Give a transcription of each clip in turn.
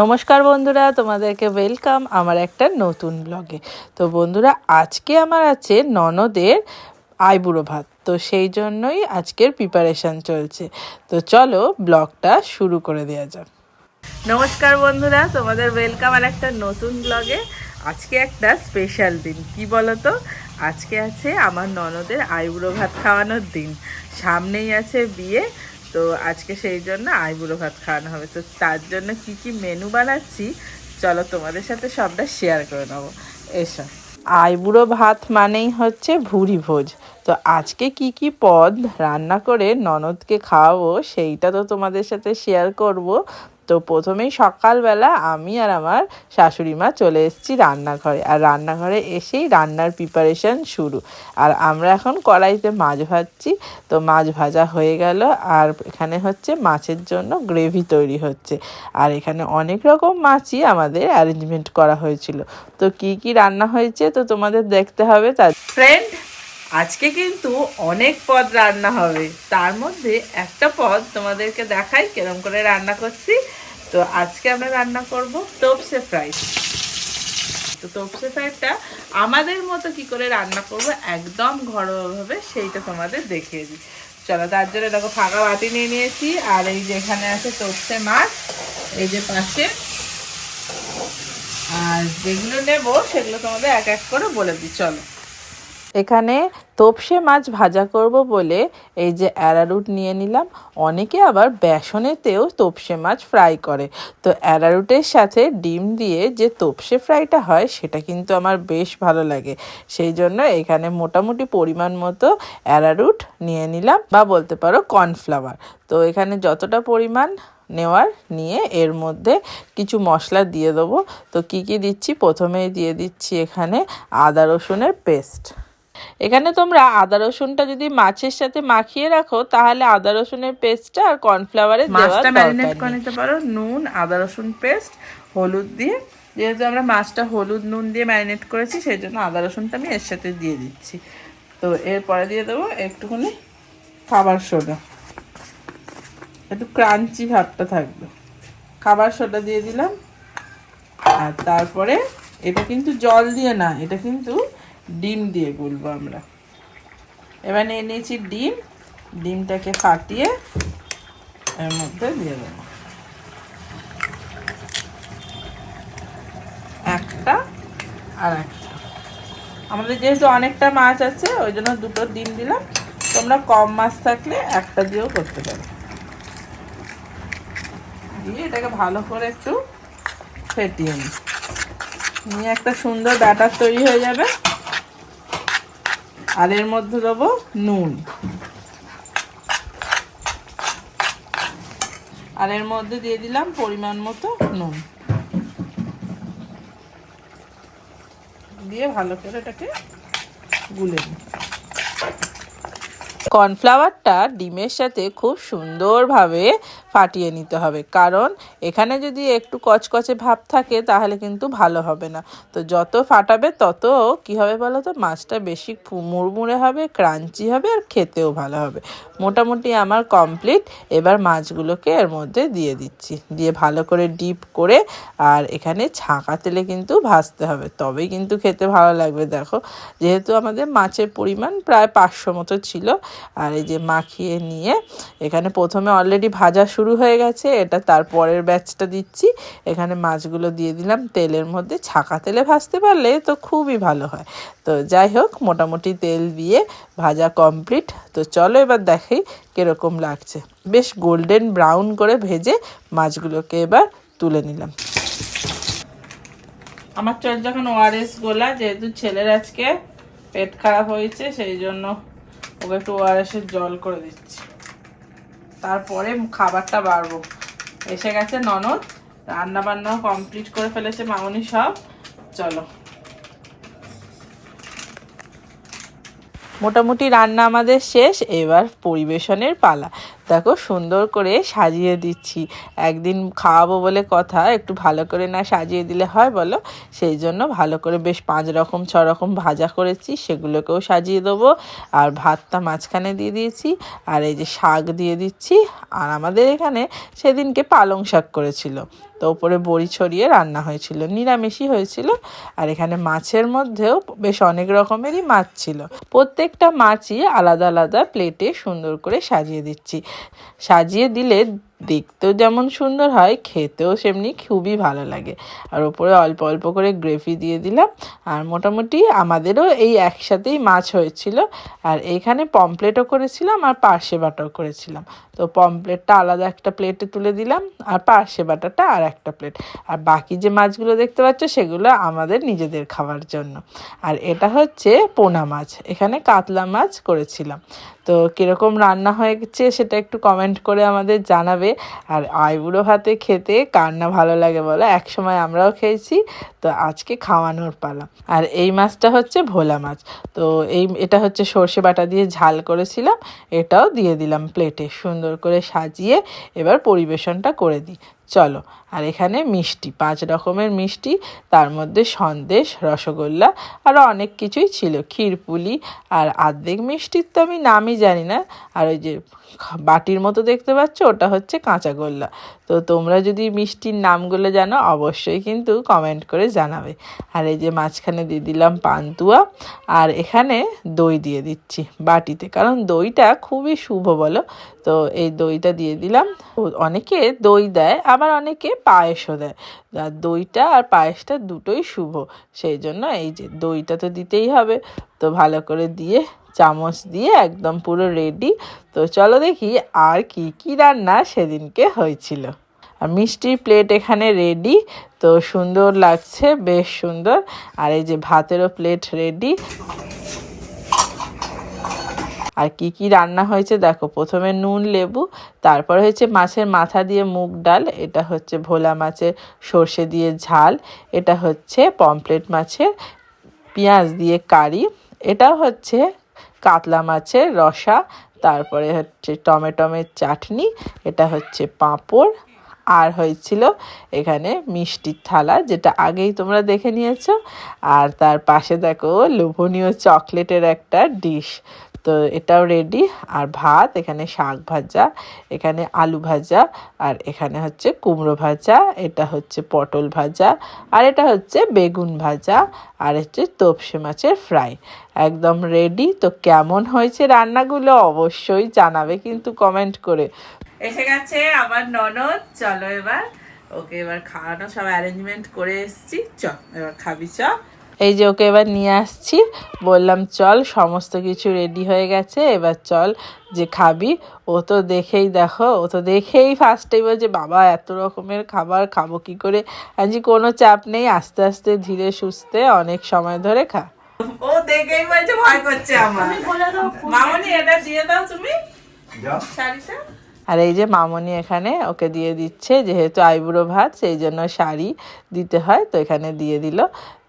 নমস্কার বন্ধুরা, তোমাদেরকে ওয়েলকাম আমার একটা নতুন ব্লগে তো বন্ধুরা, আজকে আমার আছে ননদের আইবুড়ো ভাত, তো সেই জন্যই আজকের প্রিপারেশন চলছে। তো চলো ব্লগটা শুরু করে দেওয়া যাক। নমস্কার বন্ধুরা, তোমাদের ওয়েলকাম আর একটা নতুন ব্লগে আজকে একটা স্পেশাল দিন, কি বলো তো আজকে আছে আমার ননদের আইবুড়ো ভাত খাওয়ানোর দিন। সামনেই আছে বিয়ে তো আজকে সেই জন্য আইবুড়ো ভাত খাওয়ানো হবে। তো তার জন্য কি কি মেনু বানাচ্ছি, চলো তোমাদের সাথে সবটা শেয়ার করে নেব। এসো। আইবুড়ো ভাত মানেই হচ্ছে ভুরি ভোজ। তো আজকে কি কি পদ রান্না করে ননদকে খাওয়াবো, সেইটা তো তোমাদের সাথে শেয়ার করব। তো প্রথমেই সকালবেলা আমি আর আমার শাশুড়ি মা চলে এসেছি রান্নাঘরে। আর রান্নাঘরে এসেই রান্নার প্রিপারেশন শুরু। আর আমরা এখন কড়াইতে মাছ ভাজছি। তো মাছ ভাজা হয়ে গেল। আর এখানে হচ্ছে মাছের জন্য গ্রেভি তৈরি হচ্ছে। আর এখানে অনেক রকম মাছই আমাদের অ্যারেঞ্জমেন্ট করা হয়েছিল। তো কি কি রান্না হয়েছে তো তোমাদের দেখতে হবে তার ফ্রেন্ড আজকে কিন্তু অনেক পদ রান্না হবে। তার মধ্যে একটা পদ তোমাদেরকে দেখাই কিরম করে রান্না করছি। তো আজকে আমরা রান্না করব তোপসে ফ্রাই। তো তোপসে ফ্রাইটা আমাদের মতো কি করে রান্না করব একদম ঘরোয়াভাবে সেইটা তোমাদের দেখিয়ে দিই। চলো, তার জন্য দেখো ফাঁকা বাটি নিয়ে নিয়েছি। আর এই যেখানে আছে তোপসে মাছ, এই যে পাশে। আর যেগুলো নেব সেগুলো তোমাদের এক এক করে বলে দিই। চলো। এখানে তোপসে মাছ ভাজা করব বলে এই যে অ্যারারুট নিয়ে নিলাম। অনেকে আবার বেসনেতেও তোপসে মাছ ফ্রাই করে। তো অ্যারারুটের সাথে ডিম দিয়ে যে তোপসে ফ্রাইটা হয়, সেটা কিন্তু আমার বেশ ভালো লাগে। সেই জন্য এখানে মোটামুটি পরিমাণ মতো অ্যারারুট নিয়ে নিলাম বা বলতে পারো কর্নফ্লাওয়ার। তো এখানে যতটা পরিমাণ নেওয়ার নিয়ে এর মধ্যে কিছু মশলা দিয়ে দেবো। তো কি কি দিচ্ছি? প্রথমেই দিয়ে দিচ্ছি এখানে আদা রসুনের পেস্ট। এখানে তোমরা আদা রসুনটা যদি মাছের সাথে মাখিয়ে রাখো তাহলে আদা রসুনের পেস্টটা আর কর্নফ্লাওয়ারের মাছটা ম্যারিনেট করে নিতে পারো নুন আদা রসুন পেস্ট হলুদ দিয়ে। যেহেতু আমরা মাছটা হলুদ নুন দিয়ে ম্যারিনেট করেছি সেই জন্য আদা রসুনটা আমি এর সাথে দিয়ে দিচ্ছি। তো এরপরে দিয়ে দেবো একটুখানি খাবার সোডা। একটু ক্রাঞ্চি ভাবটা থাকবে। খাবার সোডা দিয়ে দিলাম। আর তারপরে এটা কিন্তু জল দিয়ে না এটা কিন্তু ডিম দিয়ে গুলবো আমরা। এবার নিয়ে নিয়েছি ডিম। ডিমটাকে ফাটিয়ে এর মধ্যে দিয়ে দেবো। একটা আর একটা। আমাদের যেহেতু অনেকটা মাছ আছে, ওই জন্য দুটো ডিম দিলাম। তোমরা কম মাছ থাকলে একটা দিয়েও করতে পারো। দিয়ে এটাকে ভালো করে একটু ফেটিয়ে নিই। নিয়ে একটা সুন্দর ব্যাটার তৈরি হয়ে যাবে। আর এর মধ্যে দেবো নুন। আর এর মধ্যে দিয়ে দিলাম পরিমাণ মতো নুন। দিয়ে ভালো করে এটাকে গুলে নিই। কর্নফ্লাওয়ারটা ডিমের সাথে খুব সুন্দরভাবে ফাটিয়ে নিতে হবে। কারণ এখানে যদি একটু কচকচে ভাব থাকে, তাহলে কিন্তু ভালো হবে না। তো যত ফাটাবে, তত কি হবে বলো তো? মাছটা বেশি মুড়মুড়ে হবে, ক্রাঞ্চি হবে আর খেতেও ভালো হবে। মোটামুটি আমার কমপ্লিট। এবার মাছগুলোকে এর মধ্যে দিয়ে দিচ্ছি। দিয়ে ভালো করে ডিপ করে আর এখানে ছাঁকা তেলে কিন্তু ভাজতে হবে। তবেই কিন্তু খেতে ভালো লাগবে, দেখো। যেহেতু আমাদের মাছের পরিমাণ প্রায় পাঁচশো মতো ছিল আর এই যে মাখিয়ে নিয়ে এখানে প্রথমে অলরেডি ভাজা শুরু হয়ে গেছে, এটা তারপরের ব্যাচটা দিচ্ছি। এখানে মাছগুলো দিয়ে দিলাম, তেলের মধ্যে ছাকা তেলে ভাজতে পারলে তো খুবই ভালো হয়। তো যাই হোক, মোটামুটি তেল দিয়ে ভাজা কমপ্লিট তো চলো এবার দেখি কীরকম লাগছে। বেশ গোল্ডেন ব্রাউন করে ভেজে মাছগুলোকে এবার তুলে নিলাম। আমার চল যখন ওআরএস গোলা, যেহেতু ছেলের আজকে পেট খারাপ হয়েছে, সেই জন্য ওকে একটু ওআরএসের জল করে দিচ্ছি। তারপরে খাবারটা বাড়বো। এসে গেছে ননদ। রান্না বান্নাও কমপ্লিট করে ফেলেছে মামনি সব। চলো। মোটামুটি রান্না আমাদের শেষ। এবার পরিবেশনের পালা। দেখো, সুন্দর করে সাজিয়ে দিচ্ছি। একদিন খাওয়াবো বলে কথা, একটু ভালো করে না সাজিয়ে দিলে হয় বলো? সেই জন্য ভালো করে বেশ পাঁচ রকম, ছ রকম ভাজা করেছি, সেগুলোকেও সাজিয়ে দেবো। আর ভাতটা মাঝখানে দিয়ে দিয়েছি, আর এই যে শাক দিয়ে দিচ্ছি। আর আমাদের এখানে সেদিনকে পালং শাক করেছিল। তো ওপরে বড়ি ছড়িয়ে রান্না হয়েছিল, নিরামিষই হয়েছিল। আর এখানে মাছের মধ্যেও বেশ অনেক রকমেরই মাছ ছিল। প্রত্যেকটা মাছই আলাদা আলাদা প্লেটে সুন্দর করে সাজিয়ে দিচ্ছি। সাজিয়ে দিলে দেখতেও যেমন সুন্দর হয়, খেতেও সেমনি খুবই ভালো লাগে। আর ওপরে অল্প অল্প করে গ্রেভি দিয়ে দিলাম। আর মোটামুটি আমাদেরও এই একসাথেই মাছ হয়েছিল। আর এইখানে পমপ্লেটও করেছিলাম আর পার্শে বাটাও করেছিলাম। তো পমপ্লেটটা আলাদা একটা প্লেটে তুলে দিলাম, আর পার্শে বাটাটা আর একটা প্লেট আর বাকি যে মাছগুলো দেখতে পাচ্ছ, সেগুলো আমাদের নিজেদের খাওয়ার জন্য। আর এটা হচ্ছে পোনা মাছ। এখানে কাতলা মাছ করেছিলাম। তো কীরকম রান্না হয়েছে সেটা একটু কমেন্ট করে আমাদের জানাবে। আর আইবুড়ো ভাতে খেতে কার না ভালো লাগে বলো? একসময় আমরাও খেয়েছি, তো আজকে খাওয়ানোর পালা। আর এই মাছটা হচ্ছে ভোলা মাছ। তো এই, এটা হচ্ছে সর্ষে বাটা দিয়ে ঝাল করেছিলাম, এটাও দিয়ে দিলাম প্লেটে সুন্দর করে সাজিয়ে এবার পরিবেশনটা করে দিই। চলো, আর এখানে মিষ্টি, পাঁচ রকমের মিষ্টি, তার মধ্যে সন্দেশ, রসগোল্লা আরও অনেক কিছুই ছিল। ক্ষীরপুলি আর আর্ধেক মিষ্টির তো আমি নামই জানি না। আর ওই যে বাটির মতো দেখতে পাচ্ছ, ওটা হচ্ছে কাঁচাগোল্লা তো তোমরা যদি মিষ্টির নামগুলো জানো, অবশ্যই কিন্তু কমেন্ট করে জানাবে। আর এই যে মাঝখানে দিয়ে দিলাম পান্তুয়া, আর এখানে দই দিয়ে দিচ্ছি বাটিতে। কারণ দইটা খুবই শুভ বলো। তো এই দইটা দিয়ে দিলাম। অনেকে দই দেয় আবার অনেকে পায়েসও দেয়। আর দইটা আর পায়েসটা দুটোই শুভ। সেই জন্য এই যে দইটা তো দিতেই হবে। তো ভালো করে দিয়ে চামচ দিয়ে একদম পুরো রেডি তো চলো দেখি আর কি কি রান্না সেদিনকে হয়েছিল। আর মিষ্টির প্লেট এখানে রেডি তো সুন্দর লাগছে, বেশ সুন্দর। আর এই যে ভাতেরও প্লেট রেডি আর কি কি রান্না হয়েছে দেখো, প্রথমে নুন, লেবু, তারপর হয়েছে মাছের মাথা দিয়ে মুগ ডাল, এটা হচ্ছে ভোলা মাছের সর্ষে দিয়ে ঝাল, এটা হচ্ছে পমপ্লেট মাছের পেঁয়াজ দিয়ে কারি এটা হচ্ছে কাতলা মাছের রসা, তারপরে হচ্ছে টমেটোমের চাটনি, এটা হচ্ছে পাঁপড়, আর হয়েছিল এখানে মিষ্টির থালা, যেটা আগেই তোমরা দেখে নিয়েছো, আর তার পাশে দেখো লোভনীয় চকলেটের একটা ডিশ তো এটাও রেডি আর ভাত, এখানে শাক ভাজা, এখানে আলু ভাজা, আর এখানে হচ্ছে কুমড়ো ভাজা, এটা হচ্ছে পটল ভাজা, আর এটা হচ্ছে বেগুন ভাজা, আর হচ্ছে তোপসে মাছের ফ্রাই একদম রেডি তো কেমন হয়েছে রান্নাগুলো অবশ্যই জানাবে কিন্তু কমেন্ট করে। এসে গেছে আমার ননদ। চলো এবার ওকে এবার খাওয়ানো সব অ্যারেঞ্জমেন্ট করে এসছি। চ এবার খাবি চ এই যে ওকে এবার নিয়ে আসছি। বললাম চল সমস্ত কিছু রেডি হয়ে গেছে এবার চল যে খাবি। ও তো দেখেই দেখো ও তো দেখেই ফার্স্টেই বলছে বাবা এত রকমের খাবার খাব কি করে? আজকে কোনো চাপ নেই আস্তে আস্তে ধীরে সুস্থে অনেক সময় ধরে খা। ও দেখেই বলছে ভয় করছে আমার। মামনি এটা দিয়ে দাও তুমি শাড়িটা। আর এই যে মামনি এখানে ওকে দিয়ে দিচ্ছে যেহেতু আইবুড়ো ভাত সেই জন্য শাড়ি দিতে হয় তো এখানে দিয়ে দিল।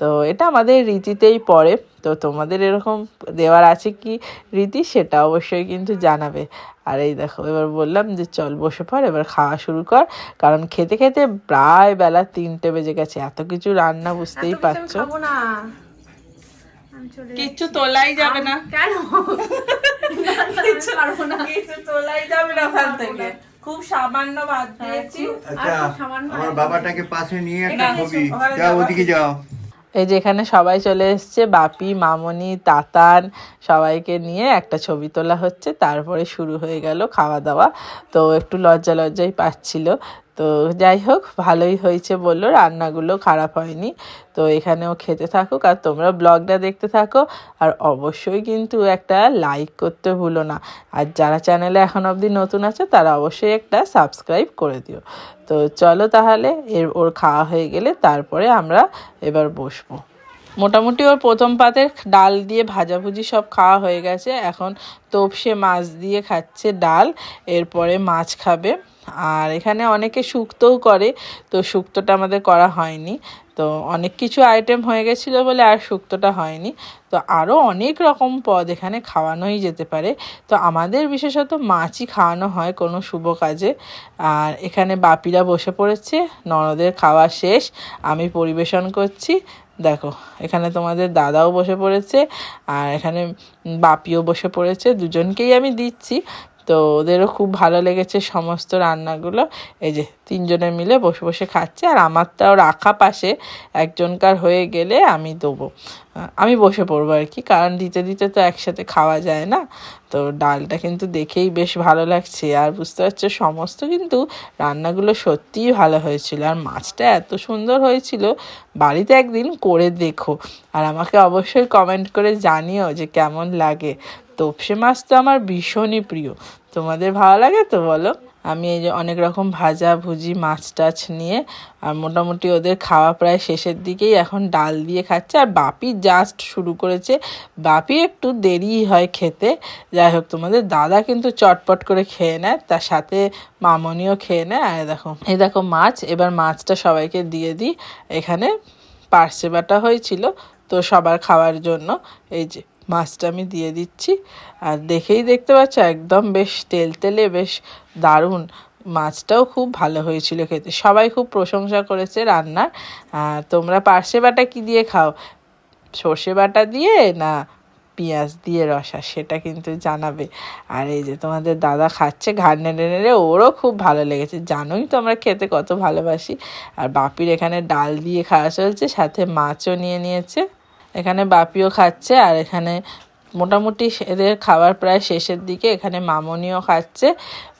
তো এটা আমাদের রীতিতেই পড়ে। তো তোমাদের এরকম দেওয়ার আছে কি রীতি সেটা অবশ্যই কিন্তু জানাবে। আর এই দেখো এবার বললাম যে চল বসে পড় এবার খাওয়া শুরু কর। কারণ খেতে খেতে প্রায় বেলা তিনটে বেজে গেছে। এত কিছু রান্না বুঝতেই পারছ? কিচ্ছু তোলাই যাবে না। কেন? কিচ্ছু কিছু তোলাই যাবে না ওখান থেকে। খুব সামান্য ভাত দিয়েছি। আচ্ছা আর সামান্য আমার বাবাটাকে পাশে নিয়ে একটা ছবি। যাও। ওদিকে যাও। এই যে এখানে সবাই চলে এসছে, বাপি, মামনি, তাতান, সবাইকে নিয়ে একটা ছবি তোলা হচ্ছে। তারপরে শুরু হয়ে গেল খাওয়া দাওয়া। তো একটু লজ্জা লজ্জাই পাচ্ছিল। তো যাই হোক, ভালোই হয়েছে বলল, রান্নাগুলো খারাপ হয়নি। তো এখানেও খেতে থাকুক আর তোমরা ব্লগটা দেখতে থাকো। আর অবশ্যই কিন্তু একটা লাইক করতে ভুলো না। আর যারা চ্যানেলে এখন অবধি নতুন আছে, তারা অবশ্যই একটা সাবস্ক্রাইব করে দিও। তো চলো তাহলে, এর, ওর খাওয়া হয়ে গেলে তারপরে আমরা এবার বসবো। মোটামুটি ওর প্রথম পাতের ডাল দিয়ে ভাজাভুজি সব খাওয়া হয়ে গেছে। এখন তোপসে মাছ দিয়ে খাচ্ছে ডাল, এরপরে মাছ খাবে। আর এখানে অনেকে শুক্তও করে, তো শুক্তোটা আমাদের করা হয়নি। তো অনেক কিছু আইটেম হয়ে গেছিল বলে আর শুক্তোটা হয়নি। তো আরও অনেক রকম পদ এখানে খাওয়ানোই যেতে পারে। তো আমাদের বিশেষত মাছই খাওয়ানো হয় কোনো শুভ কাজে। আর এখানে বাপিরা বসে পড়েছে, ননদের খাওয়া শেষ, আমি পরিবেশন করছি। দেখো এখানে তোমাদের দাদাও বসে পড়েছে আর এখানে বাপিও বসে পড়েছে দুজনকেই আমি দিচ্ছি। তো ওদেরও খুব ভালো লেগেছে সমস্ত রান্নাগুলো। এই যে তিনজনে মিলে বসে বসে খাচ্ছে আর আমারটাও রাখা পাশে একজনকার হয়ে গেলে আমি দেবো। আমি বসে পড়ব আর কি, কারণ দিতে দিতে তো একসাথে খাওয়া যায় না। তো ডালটা কিন্তু দেখেই বেশ ভালো লাগছে আর বুঝতে পারছ সমস্ত কিন্তু রান্নাগুলো সত্যিই ভালো হয়েছিল। আর মাছটা এত সুন্দর হয়েছিল, বাড়িতে একদিন করে দেখো। আর আমাকে অবশ্যই কমেন্ট করে জানিও যে কেমন লাগে। তোপসে মাছ তো আমার ভীষণই প্রিয়। তোমাদের ভালো লাগে তো বলো? আমি এই যে অনেক রকম ভাজা ভুজি, মাছ টাছ নিয়ে আর মোটামুটি ওদের খাওয়া প্রায় শেষের দিকেই এখন ডাল দিয়ে খাচ্ছে। আর বাপি জাস্ট শুরু করেছে। বাপি একটু দেরি হয় খেতে। যাই হোক, তোমাদের দাদা কিন্তু চটপট করে খেয়ে নেয়, তার সাথে মামনিও খেয়ে নেয়। আর দেখো, এই দেখো মাছ, এবার মাছটা সবাইকে দিয়ে দিই। এখানে পার্সে বাটা হয়েছিল তো সবার খাওয়ার জন্য। এই যে মাছটা আমি দিয়ে দিচ্ছি। আর দেখেই দেখতে পাচ্ছ, একদম বেশ তেল তেলে বেশ দারুণ। মাছটাও খুব ভালো হয়েছিল খেতে। সবাই খুব প্রশংসা করেছে রান্নার। তোমরা পার্সে বাটা কি দিয়ে খাও? সর্ষে বাটা দিয়ে না পেঁয়াজ দিয়ে রসা? সেটা কিন্তু জানাবে। আর এই যে তোমাদের দাদা খাচ্ছে ঘাড় নেড়ে নেড়ে, ওরও খুব ভালো লেগেছে। জানোই তো আমরা খেতে কত ভালোবাসি। আর বাপির এখানে ডাল দিয়ে খাওয়া চলছে, সাথে মাছও নিয়ে নিয়েছে। এখানে বাপিও খাচ্ছে আর এখানে মোটামুটি এদের খাবার প্রায় শেষের দিকে এখানে মামনিও খাচ্ছে।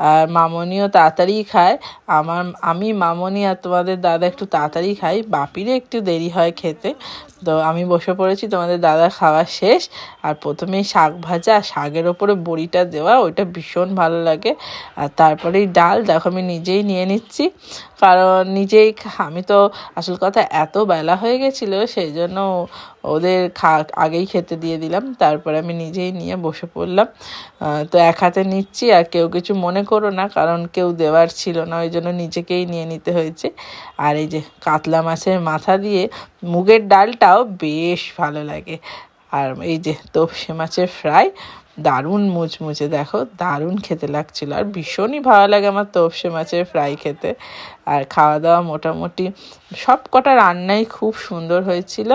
আর মামনিও তাড়াতাড়ি খায়। আমার, আমি, মামনি আর তোমাদের দাদা একটু তাড়াতাড়ি খাই। বাপিরও একটু দেরি হয় খেতে। তো আমি বসে পড়েছি, তোমাদের দাদা খাওয়া শেষ। আর প্রথমেই শাক ভাজা, শাকের ওপরে বড়িটা দেওয়া, ওইটা ভীষণ ভালো লাগে। আর তারপরেই ডাল, দেখো আমি নিজেই নিয়ে নিচ্ছি। কারণ নিজেই আমি তো আসল কথা এত বেলা হয়ে গেছিল, সেই জন্য ওদের খা, আগেই খেতে দিয়ে দিলাম, তারপরে আমি নিজেই নিয়ে বসে পড়লাম। তো এক হাতে নিচ্ছি, আর কেউ কিছু মনে করো না, কারণ কেউ দেওয়ার ছিল না, ওই জন্য নিজেকেই নিয়ে নিতে হয়েছে। আর এই যে কাতলা মাছের মাথা দিয়ে মুগের ডালটাও বেশ ভালো লাগে। আর এই যে তোপসে মাছের ফ্রাই, দারুণ মুচমুচে, দেখো, দারুণ খেতে লাগছিল, আর ভীষণই ভালো লাগে আমার তোপসে মাছের ফ্রাই খেতে। আর খাওয়া দাওয়া মোটামুটি সব কটা রান্নাই খুব সুন্দর হয়েছিল।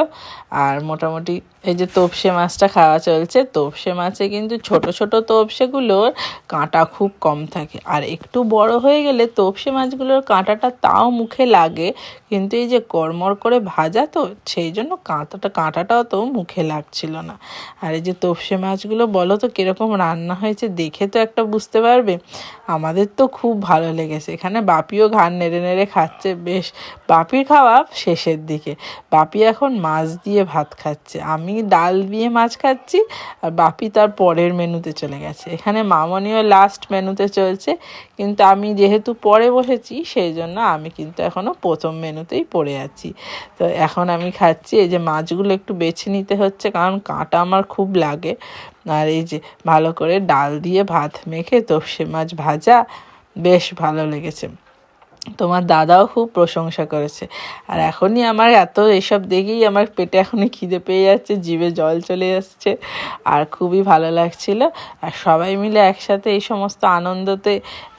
আর মোটামুটি এই যে তোপসে মাছটা খাওয়া চলছে, তোপসে মাছে কিন্তু ছোট ছোট তোপসেগুলোর কাঁটা খুব কম থাকে। আর একটু বড় হয়ে গেলে তোপসে মাছগুলোর কাঁটাটা তাও মুখে লাগে, কিন্তু এই যে কড়মড় করে ভাজা তো সেই জন্য কাঁটাটা, কাঁটাটাও তো মুখে লাগছিল না। আর এই যে তোপসে মাছগুলো বলো তো কীরকম রান্না হয়েছে দেখে তো একটা বুঝতে পারবে। আমাদের তো খুব ভালো লেগেছে। এখানে বাপিও ঘাড় নেড়ে নেড়ে খাচ্ছে, বেশ। বাপির খাওয়া শেষের দিকে। বাপি এখন মাছ দিয়ে ভাত খাচ্ছে। আমি ডাল দিয়ে মাছ খাচ্ছি আর বাপি তার পরের মেনুতে চলে গেছে। এখানে মামনিও লাস্ট মেনুতে চলছে। কিন্তু আমি যেহেতু পরে বসেছি, সেই জন্য আমি কিন্তু এখনও প্রথম মেনুতেই পড়ে আছি। তো এখন আমি খাচ্ছি। এই যে মাছগুলো একটু বেছে নিতে হচ্ছে, কারণ কাঁটা আমার খুব লাগে। আর এই যে ভালো করে ডাল দিয়ে ভাত মেখে তোপসে মাছ ভাজা, বেশ ভালো লেগেছে। তোমার দাদাও খুব প্রশংসা করেছে। আর এখনই আমার এত এসব দেখেই আমার পেটে এখনই খিদে পেয়ে যাচ্ছে, জিভে জল চলে আসছে, আর খুবই ভালো লাগছিল। আর সবাই মিলে একসাথে এই সমস্ত আনন্দতে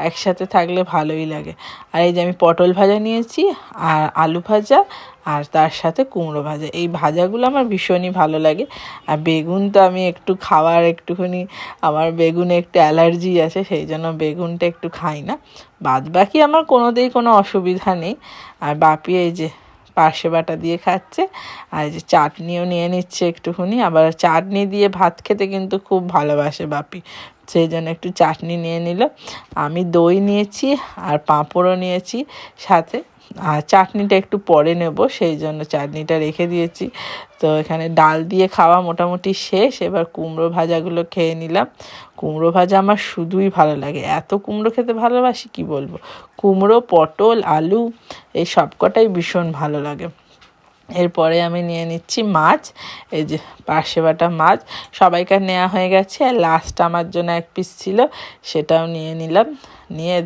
একসাথে থাকলে ভালোই লাগে। আর এই যে আমি পটল ভাজা নিয়েছি, আর আলু ভাজা আর তার সাথে কুমড়ো ভাজা। এই ভাজাগুলো আমার ভীষণই ভালো লাগে। আর বেগুন তো আমি একটু খাওয়ার একটুখানি, আমার বেগুনে একটু অ্যালার্জি আছে, সেই জন্য বেগুনটা একটু খাই না। বাদ বাকি আমার কোনোতেই কোনো অসুবিধা নেই। আর বাপি এই যে পার্শে বাটা দিয়ে খাচ্ছে, আর যে চাটনিও নিয়ে নিচ্ছে একটুখানি। আবার চাটনি দিয়ে ভাত খেতে কিন্তু খুব ভালোবাসে বাপি। সেই জন্য একটু চাটনি নিয়ে নিল। আমি দই নিয়েছি আর পাঁপড়ও নিয়েছি সাথে। আর চাটনিটা একটু পরে নেব, সেই জন্য চাটনিটা রেখে দিয়েছি। তো এখানে ডাল দিয়ে খাওয়া মোটামুটি শেষ, এবার কুমড়ো ভাজাগুলো খেয়ে নিলাম। কুমড়ো ভাজা আমার শুধুই ভালো লাগে। এত কুমড়ো খেতে ভালোবাসি, কি বলব? কুমড়ো, পটল, আলু, এই সব কটাই ভীষণ ভালো লাগে। এরপরে আমি নিয়ে নিচ্ছি মাছ, এই যে পার্শে বাটা মাছ। সবাইকার নেওয়া হয়ে গেছে, আর লাস্ট আমার জন্য এক পিস ছিল, সেটাও নিয়ে নিলাম। নিয়ে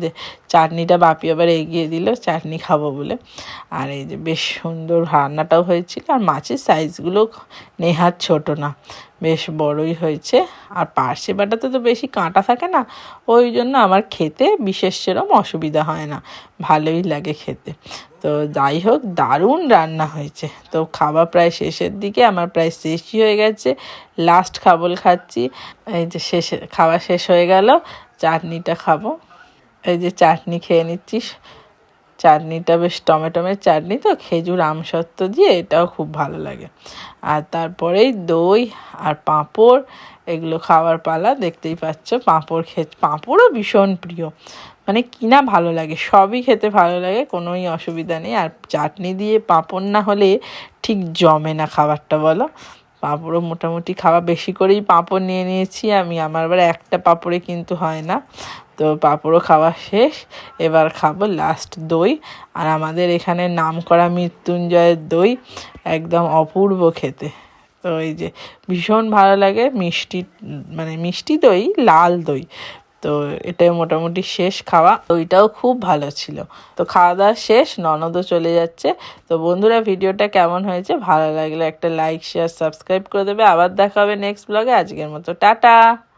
চাটনিটা বাপি আবার এগিয়ে দিল, চাটনি খাব বলে। আর এই যে বেশ সুন্দর রান্নাটাও হয়েছিল, আর মাছের সাইজগুলো নেহাত ছোট না। বেশ বড়ই হয়েছে। আর পার্শে বাটাতে তো বেশি কাঁটা থাকে না, ওই জন্য আমার খেতে বিশেষ সেরম অসুবিধা হয় না। ভালোই লাগে খেতে। তো যাই হোক, দারুণ রান্না হয়েছে। তো খাওয়া প্রায় শেষের দিকে, আমার প্রায় শেষই হয়ে গেছে। লাস্ট খাবল খাচ্ছি। এই যে শেষে, খাওয়া শেষ হয়ে গেল। চাটনিটা খাব। এই যে চাটনি খেয়ে নিচ্ছি। চাটনিটা বেশ টমেটোমের চাটনি তো, খেজুর আমসত্ত্ব দিয়ে এটাও খুব ভালো লাগে। আর তারপরেই দই আর পাঁপড়, এগুলো খাওয়ার পালা, দেখতেই পাচ্ছ পাঁপড় খে, পাঁপড়ও ভীষণ প্রিয়। মানে কিনা ভালো লাগে, সবই খেতে ভালো লাগে, কোনোই অসুবিধা নেই। আর চাটনি দিয়ে পাঁপড় না হলে ঠিক জমে না খাবারটা, বলো। পাঁপড়ও মোটামুটি খাওয়া বেশি করেই পাঁপড় নিয়ে নিয়েছি। আমি আমার আবার একটা পাঁপড়ে কিন্তু হয় না। তো পাঁপড়ও খাওয়া শেষ। এবার খাব লাস্ট দই। আর আমাদের এখানে নাম করা মৃত্যুঞ্জয়ের দই একদম অপূর্ব খেতে। তো এই যে ভীষণ ভালো লাগে মিষ্টি মানে মিষ্টি দই, লাল দই। তো এটাই মোটামুটি শেষ খাওয়া। ওইটাও খুব ভালো ছিল। তো খাওয়া দাওয়া শেষ, ননদও চলে যাচ্ছে। তো বন্ধুরা, ভিডিওটা কেমন হয়েছে? ভালো লাগলে একটা লাইক শেয়ার সাবস্ক্রাইব করে দেবে। আবার দেখা হবে নেক্সট ব্লগে আজকের মতো, টাটা!